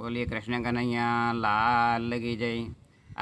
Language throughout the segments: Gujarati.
બોલીએ કૃષ્ણ કનૈયા, લાલ લગી જય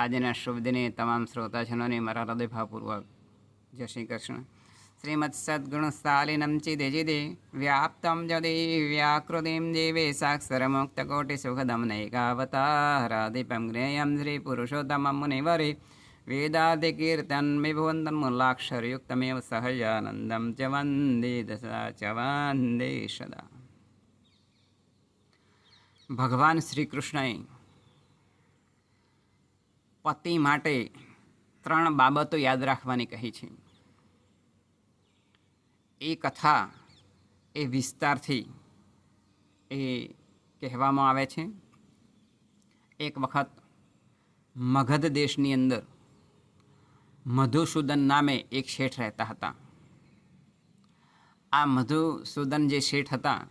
આજના શુભ દિને તમામ શ્રોતાજનોને મારા હૃદયભાવપૂર્વક જય શ્રી કૃષ્ણ. શ્રીમદ સદગુણ સ્થાલિનમ ચિદે ચિદે વ્યાપ્તમ જદે વ્યાકૃતિમ દેવે સાક્ષરમુક્ત કોટિ સુખદમ નૈકાવતારાધિપમ જ્ઞેયમ શ્રી પુરુષોત્તમ મુનિવરે મૂલાક્ષરયુક્તમેવ સહજાનંદમ ચ વંદે દશા ચ વંદે સદા. ભગવાન શ્રી કૃષ્ણએ પતિ માટે ત્રણ બાબતો યાદ રાખવાની કહી છે. એ કથા એ વિસ્તારથી એ કહેવામાં આવે છે. એક વખત મગધ દેશની અંદર મધુસૂદન નામે એક શેઠ રહેતા હતા. આ મધુસૂદન જે શેઠ હતા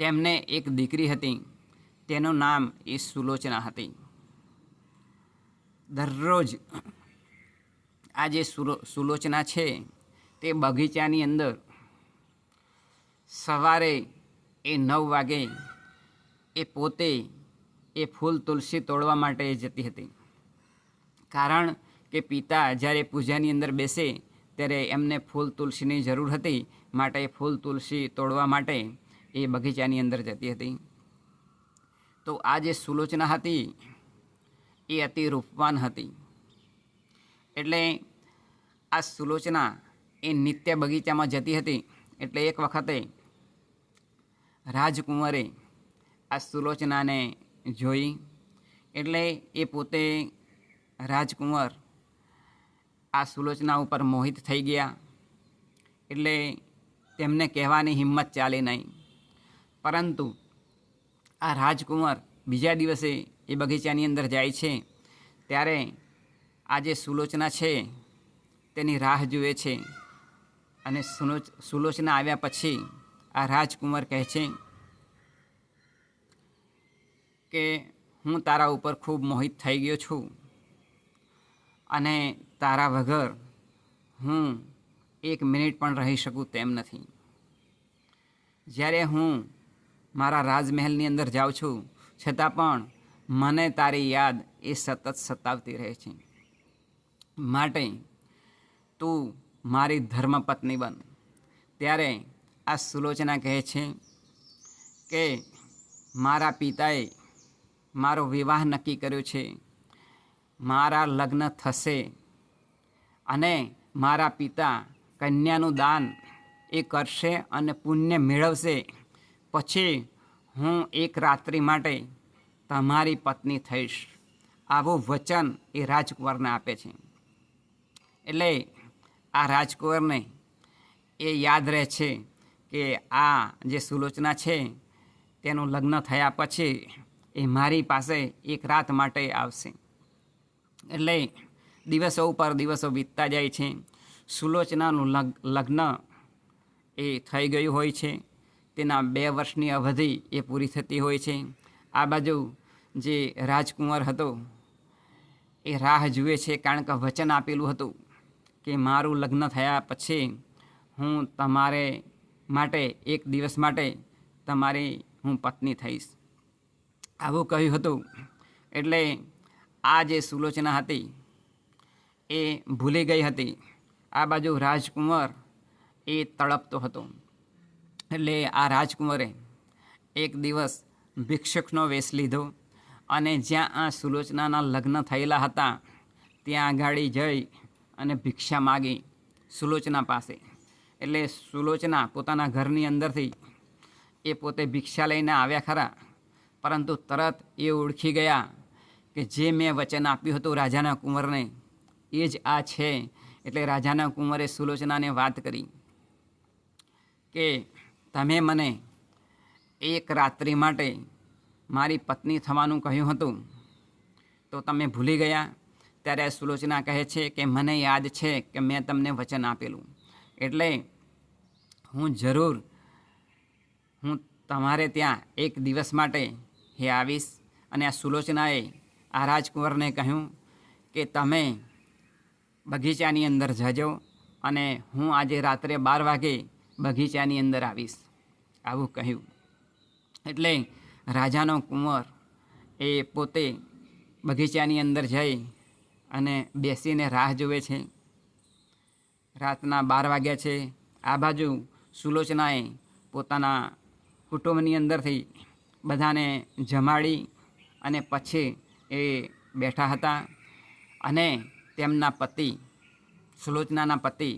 તેમને એક દીકરી હતી. તેનું નામ એ સુલોચના હતી. દરરોજ આ જે સુલો- સુલોચના છે, તે બગીચાની અંદર સવારે એ નવ વાગે એ પોતે એ ફૂલ તુલસી તોડવા માટે જતી હતી. કારણ કે પિતા જ્યારે પૂજાની અંદર બેસે, ત્યારે એમને ફૂલ તુલસીની જરૂર હતી માટે ફૂલ તુલસી તોડવા માટે એ બગીચાની અંદર જતી હતી. તો આ જે સુલોચના હતી, એ અતિ રૂપવાન હતી. એટલે આ સુલોચના એ નિત્ય બગીચામાં જતી હતી. એટલે એક વખતે રાજકુંવરે આ સુલોચનાને જોઈ. એટલે એ પોતે રાજકુંવર આ સુલોચના ઉપર મોહિત થઈ ગયા. એટલે તેમને કહેવાની હિંમત ચાલી નહીં. પરંતુ આ રાજકુંવર બીજા દિવસે એ બગીચાની અંદર જાય છે. ત્યારે આ જે સુલોચના છે, તેની રાહ જુએ છે અને સુલોચ, સુલોચના આવ્યા પછી આ રાજકુંવર કહે છે કે, હું તારા ઉપર ખૂબ મોહિત થઈ ગયો છું અને તારા વગર હું એક મિનિટ પણ રહી શકું તેમ નથી. જ્યારે હું મારા રાજમહેલની અંદર જાઉં છું. છતાં પણ મને તારી યાદ એ સતત સતાવતી રહે છે. માટે તું મારી ધર્મપત્ની બન. ત્યારે આ સુલોચના કહે છે કે મારા પિતાએ મારો વિવાહ નક્કી કર્યો છે. મારા લગ્ન થશે અને મારા પિતા કન્યાનું દાન એ કરશે અને પુણ્ય મેળવશે. પછી હું એક રાત્રિ માટે તમારી પત્ની થઈશ. આવું વચન એ રાજકુંવરને આપે છે. એટલે આ રાજકુંવરને એ યાદ રહે છે કે આ જે સુલોચના છે, તેનું લગ્ન થયા પછી એ મારી પાસે એક રાત માટે આવશે. એટલે દિવસો ઉપર દિવસો વીતતા જાય છે. સુલોચનાનું લગ, લગ્ન એ થઈ ગયું હોય છે. તેના બે વર્ષની અવધિ એ પૂરી થતી હોય છે. આ બાજુ જે રાજકુંવર હતો, એ રાહ જુએ છે કારણ કે વચન આપેલું હતું કે મારું લગ્ન થયા પછી હું તમારે માટે, એક દિવસ માટે તમારી, હું પત્ની થઈશ. આવું કહ્યું હતું. એટલે આ જે સુલોચના હતી એ ભૂલી ગઈ હતી. આ બાજુ રાજકુંવર એ તડપતો હતો. એટલે આ રાજકુંવરે એક દિવસ ભિક્ષકનો વેશ લીધો અને જ્યાં આ સુલોચનાના લગ્ન થયેલા હતા, ત્યાં આગાડી જઈ અને ભિક્ષા માગી સુલોચના પાસે. એટલે સુલોચના પોતાના ઘરની અંદરથી એ પોતે ભિક્ષા લઈને આવ્યા ખરા, પરંતુ તરત એ ઓળખી ગયા કે જે મેં વચન આપ્યું હતું રાજાના કુંવરને, એ જ આ છે. એટલે રાજાના કુંવરે સુલોચનાને વાત કરી કે તમે મને એક રાત્રિ માટે મારી પત્ની થવાનું કહ્યું હતું, તો તમે ભૂલી ગયા? ત્યારે સુલોચના કહે છે કે મને યાદ છે કે મેં તમને વચન આપેલું. એટલે હું જરૂર, હું તમારે ત્યાં એક દિવસ માટે હે આવીશ. અને આ સુલોચનાએ આ રાજકુંવરને કહ્યું કે તમે બગીચાની અંદર જજો અને હું આજે રાત્રે બાર વાગે બગીચાની અંદર આવીશ. આવું કહ્યું. એટલે રાજાનો કુંવર એ પોતે બગીચાની અંદર જઈ અને બેસીને રાહ જુએ છે. રાતના બાર વાગ્યા છે. આ બાજુ સુલોચનાએ પોતાના કુટુંબની અંદરથી બધાને જમાડી અને પછી એ બેઠા હતા અને તેમના પતિ, સુલોચનાના પતિ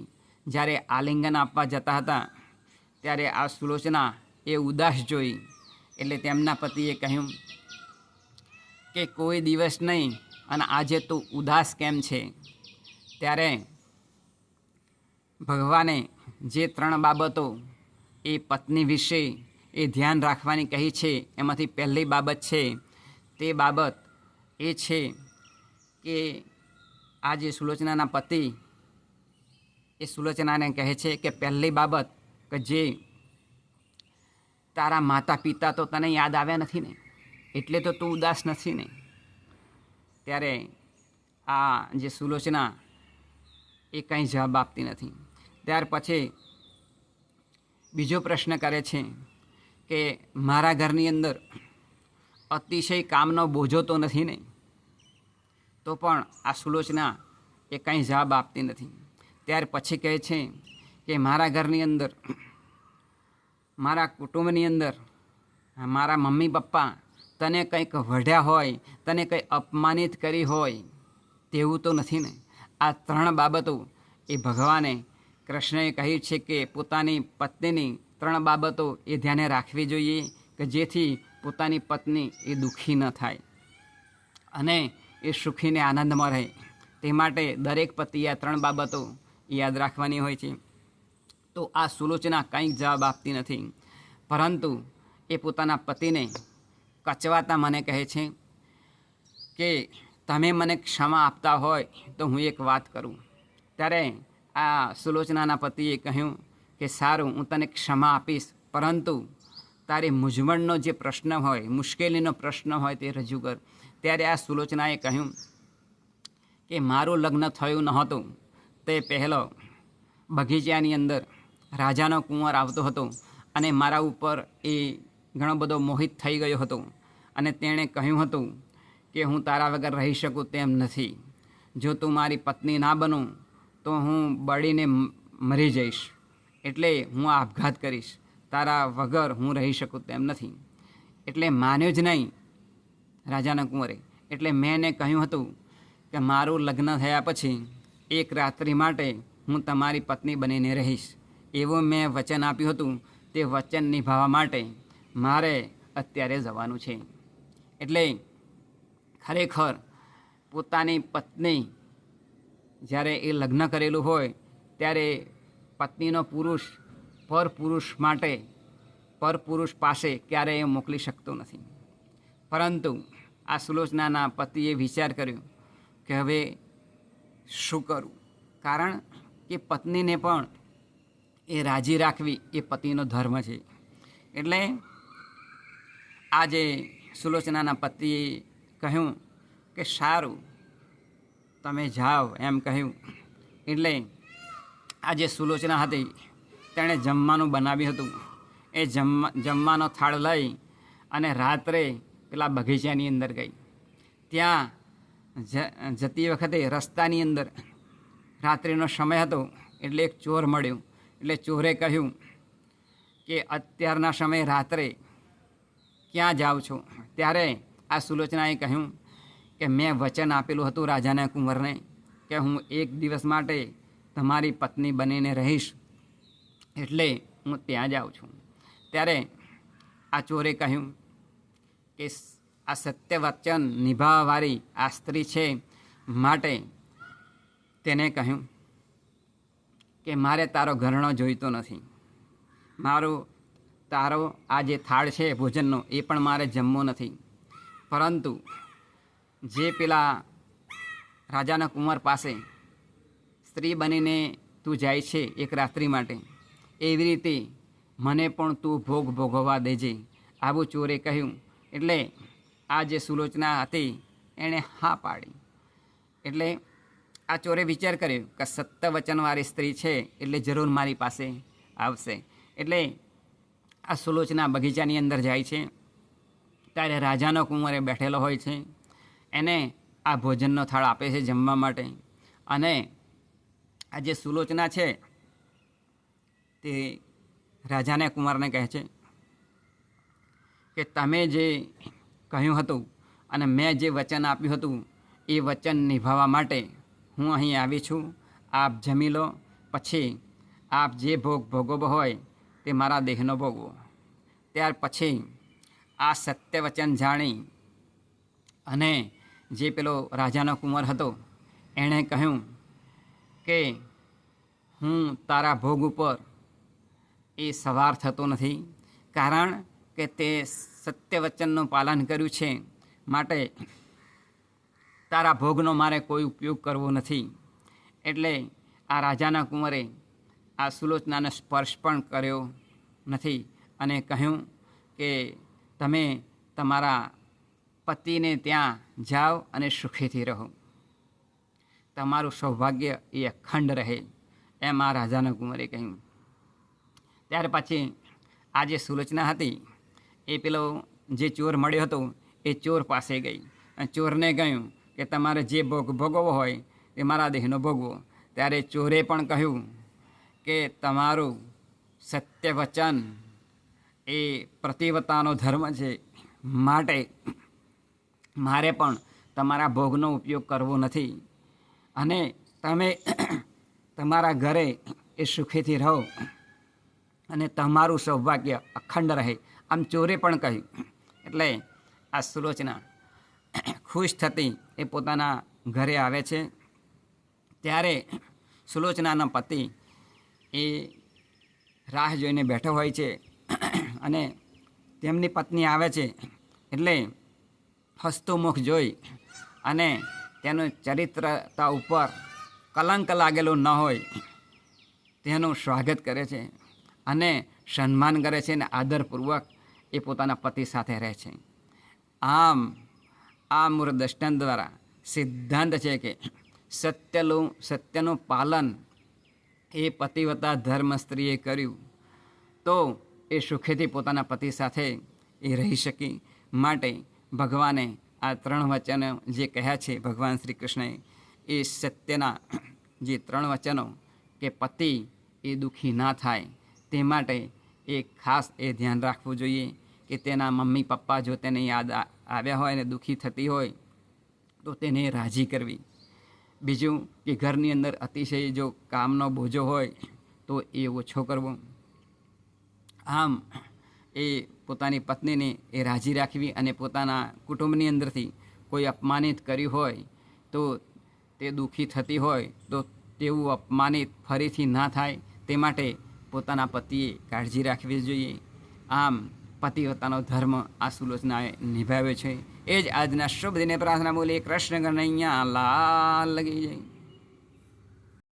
જ્યારે આલિંગન આપવા જતા હતા, ત્યારે આ સુલોચના એ ઉદાસ જોઈ એટલે તેમના પતિએ કહ્યું કે કોઈ દિવસ નહીં, અને આજે તું ઉદાસ કેમ છે? ત્યારે ભગવાને જે ત્રણ બાબતો એ પત્ની વિશે એ ધ્યાન રાખવાની કહી છે, એમાંથી પહેલી બાબત છે, તે બાબત એ છે કે આ જે સુલોચનાના પતિ એ સુલોચનાને કહે છે કે પહેલી બાબત કે જે તારા માતા પિતા તો તને યાદ આવ્યા નથી ને, એટલે તો તું ઉદાસ નથી ને. ત્યારે આ જે સુલોચના એ કંઈ જવાબ આપતી નથી. ત્યાર પછી બીજો પ્રશ્ન કરે છે કે મારા ઘરની અંદર અતિશય કામનો બોજો તો નથી ને, તો પણ આ સુલોચના એ કંઈ જવાબ આપતી નથી. ત્યાર પછી કહે છે કે મારા ઘરની અંદર, મારા કુટુંબની અંદર, મારા મમ્મી પપ્પા તને કંઈક વઢ્યા હોય, તને કંઈ અપમાનિત કરી હોય, તેવું તો નથી ને? આ ત્રણ બાબતો એ ભગવાને કૃષ્ણએ કહ્યું છે કે પોતાની પત્નીની ત્રણ બાબતો એ ધ્યાને રાખવી જોઈએ કે જેથી પોતાની પત્ની એ દુઃખી ન થાય અને એ સુખીને આનંદમાં રહે. તે માટે દરેક પતિ આ ત્રણ બાબતો યાદ રાખવાની હોય છે. તો આ સુલોચના કંઈક જવાબ આપતી નથી. પરંતુ એ પોતાના પતિને કચવાતા મને કહે છે કે, તમે મને ક્ષમા આપતા હોય તો હું એક વાત કરું. ત્યારે આ સુલોચનાના પતિએ કહ્યું કે, સારું, હું તને ક્ષમા આપીશ, પરંતુ તારી મૂંઝવણનો જે પ્રશ્ન હોય, મુશ્કેલીનો પ્રશ્ન હોય તે રજૂ કર. ત્યારે આ સુલોચનાએ કહ્યું કે, મારું લગ્ન થયું નહોતું. તે પહેલો બગીચાની અંદર રાજાનો કુંવર આવતો હતો અને મારા ઉપર એ ઘણો બધો મોહિત થઈ ગયો હતો. અને તેણે કહ્યું હતું કે, હું તારા વગર રહી શકું તેમ નથી. જો તું મારી પત્ની ના બનું, તો હું બળીને મરી જઈશ. એટલે હું આપઘાત કરીશ. તારા વગર હું રહી શકું તેમ નથી. એટલે માન્યો જ નહીં રાજાના કુંવરે. એટલે મેં એને કહ્યું હતું કે, મારું લગ્ન થયા પછી એક રાત્રિ માટે હું તમારી પત્ની બનીને રહીશ. એવું મેં વચન આપ્યું હતું. તે વચન નિભાવવા માટે મારે અત્યારે જવાનું છે. એટલે ખરેખર પોતાની પત્ની જ્યારે એ લગ્ન કરેલું હોય, ત્યારે પત્નીનો પુરુષ પર પુરુષ માટે પર પુરુષ પાસે ક્યારેય મોકલી શકતો નથી. પરંતુ આ સુલોચનાના પતિએ વિચાર કર્યો કે હવે શું કરવું કારણ કે પત્નીને પણ એ રાજી રાખવી એ પતિનો ધર્મ છે. એટલે આ જે સુલોચનાના પતિએ કહ્યું કે, સારું, તમે જાઓ, એમ કહ્યું. એટલે આ જે સુલોચના હતી. તેણે જમવાનું બનાવ્યું હતું. એ જમવા જમવાનો થાળ લઈ અને રાત્રે પેલા બગીચાની અંદર ગઈ. ત્યાં જતી વખતે રસ્તાની અંદર રાત્રિનો સમય હતો એટલે એક ચોર મળ્યો. એટલે ચોરે કહ્યું કે અત્યારના સમયે રાત્રે ક્યાં જાઓ છો? ત્યારે આ સુલોચનાએ કહ્યું કે મેં વચન આપેલું હતું રાજાના કુંવરને કે હું એક દિવસ માટે તમારી પત્ની બનીને રહીશ એટલે હું ત્યાં જાઉં છું. ત્યારે આ ચોરે કહ્યું કે આ સત્ય વચન નિભાવવાવાળી આ સ્ત્રી છે માટે તેને કહ્યું કે મારે તારો ઘરણો જોઈતો નથી. મારો, તારો આ જે થાળ છે ભોજનનો એ પણ મારે જમવો નથી. પરંતુ જે પેલા રાજાના કુંવર પાસે સ્ત્રી બનીને તું જાય છે એક રાત્રિ માટે, એવી રીતે મને પણ તું ભોગ ભોગવવા દેજે. આવું ચોરે કહ્યું. એટલે આ જે સુલોચના હતી, એણે હા પાડી. એટલે આ ચોરે વિચાર કર્યો કે સત્ય વચનવાળી સ્ત્રી છે, એટલે જરૂર મારી પાસે આવશે. એટલે આ સુલોચના બગીચાની અંદર જાય છે. ત્યારે રાજાનો કુંવરે બેઠેલો હોય છે. એને આ ભોજનનો થાળ આપે છે જમવા માટે. અને આ જે સુલોચના છે, તે રાજાને કુંવરને કહે છે કે તમે જે કહ્યું હતું અને મેં જે વચન આપ્યું હતું એ વચન નિભાવવા માટે હું અહીં આવી છું. આપ જમી લો, પછી આપ જે ભોગ ભોગવવો હોય તે મારા દેહનો ભોગવો. ત્યાર પછી આ સત્ય વચન જાણી અને જે પેલો રાજાનો કુંવર હતો એણે કહ્યું કે હું તારા ભોગ ઉપર એ સવાર થતો નથી. કારણ કે તે સત્ય વચનનું પાલન કર્યું છે માટે તારા ભોગનો મારે કોઈ ઉપયોગ કરવો નથી. એટલે આ રાજાના કુંવરે આ સુલોચનાને સ્પર્શ પણ કર્યો નથી અને કહ્યું કે તમે તમારા પતિને ત્યાં જાઓ અને સુખીથી રહો. તમારું સૌભાગ્ય એ અખંડ રહે એમ આ રાજાના કુંવરે કહ્યું. ત્યાર પછી આ જે સુલોચના હતી એ પેલો જે ચોર મળ્યો હતો, એ ચોર પાસે ગઈ. ચોરને કહ્યું કે તમારે જે ભોગ ભોગવવો હોય તે મારા દેહનો ભોગવો. ત્યારે ચોરે પણ કહ્યું કે તમારું સત્ય વચન એ પ્રતિવતાનો ધર્મ છે. માટે મારે પણ તમારા ભોગનો ઉપયોગ કરવો નથી. અને તમે તમારા ઘરે એ સુખીથી રહો. અને તમારું સૌભાગ્ય અખંડ રહે, આમ ચોરે પણ કહ્યું. એટલે આ સુલોચના ખુશ થતી એ પોતાના ઘરે આવે છે. ત્યારે સુલોચનાના પતિ એ રાહ જોઈને બેઠો હોય છે અને તેમની પત્ની આવે છે એટલે હસતું મુખ જોઈ અને તેનું ચરિત્રતા ઉપર કલંક લાગેલું ન હોય, તેનું સ્વાગત કરે છે. અને સન્માન કરે છે અને આદરપૂર્વક એ પોતાના પતિ સાથે રહે છે. આમ, આ મૂળ દ્વારા સિદ્ધાંત છે કે સત્યનું સત્યનું પાલન એ પતિવતા ધર્મ સ્ત્રીએ કર્યું તો એ સુખેથી પોતાના પતિ સાથે એ રહી શકી માટે ભગવાને આ ત્રણ વચનો જે કહ્યા છે ભગવાન શ્રી કૃષ્ણએ એ સત્યના જે ત્રણ વચનો કે પતિ એ દુઃખી ના થાય. તે માટે એ ખાસ એ ધ્યાન રાખવું જોઈએ કે તેના મમ્મી પપ્પા જો તેને યાદ આવ્યા હોય અને દુઃખી થતી હોય, તો તેને રાજી કરવી. બીજું કે ઘરની અંદર અતિશય જો કામનો બોજો હોય, તો એ ઓછો કરવો. આમ એ પોતાની પત્નીને એ રાજી રાખવી અને પોતાના કુટુંબની અંદરથી કોઈ અપમાનિત કર્યું હોય, તો તે દુઃખી થતી હોય, તો તેવું અપમાનિત ફરીથી ના થાય. તે માટે પોતાના પતિએ કાળજી રાખવી જોઈએ. આમ પતિ પોતાનો ધર્મ આ સુલોચનાએ નિભાવ્યો છે. એ જ આજના શુભ દિને પ્રાર્થના બોલીએ. કૃષ્ણ ગણૈયા લાલ લગી જાય.